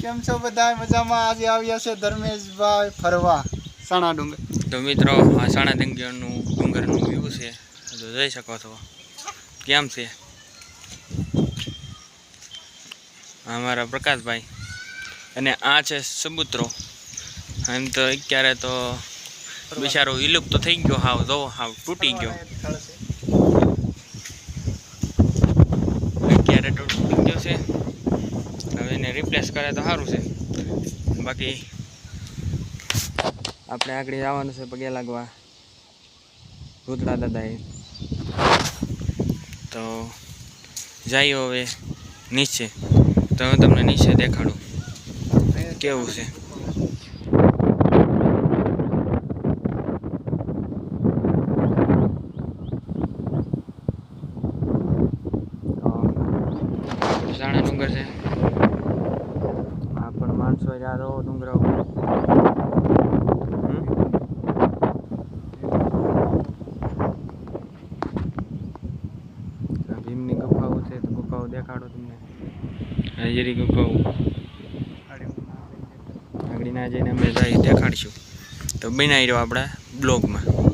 કેમ છો બધા મજામાં? આજે આવ્યા છે ધર્મેશભાઈ ફરવા. સાણા ડુંગર. તો મિત્રો આ સાણા ડુંગરનું ડુંગરનું વ્યૂ છે. તો જોઈ શકો છો. કેમ છે? અમારા મારા પ્રકાશભાઈ. અને આ છે સબૂતરો એમ તો અત્યારે તો બિચારો વિલુપ્ત થઈ ગયો હાવ. જો હાવ તૂટી ગયો અત્યારે તો તૂટી ગયો છે હવે એને કરે તો સારું છે. બાકી આપણે આગળ જવાનું છે પગે લાગવા. રૂદડા દાદાએ. તો જઈએ હવે નીચે. તો હું તમને નીચે દેખાડું. કેવું છે? સાણા ડુંગર છે. પણ માણસો જ્યારે ડુંગરા ઉપર? ભીમની ગુફાઓ છે, તો ગુફાઓ દેખાડો તમને. હાજરી ગુફાઓ. આગળ ના જઈને અમે જાય દેખાડશું. તો બનાવી રહ્યો આપણા બ્લોગમાં.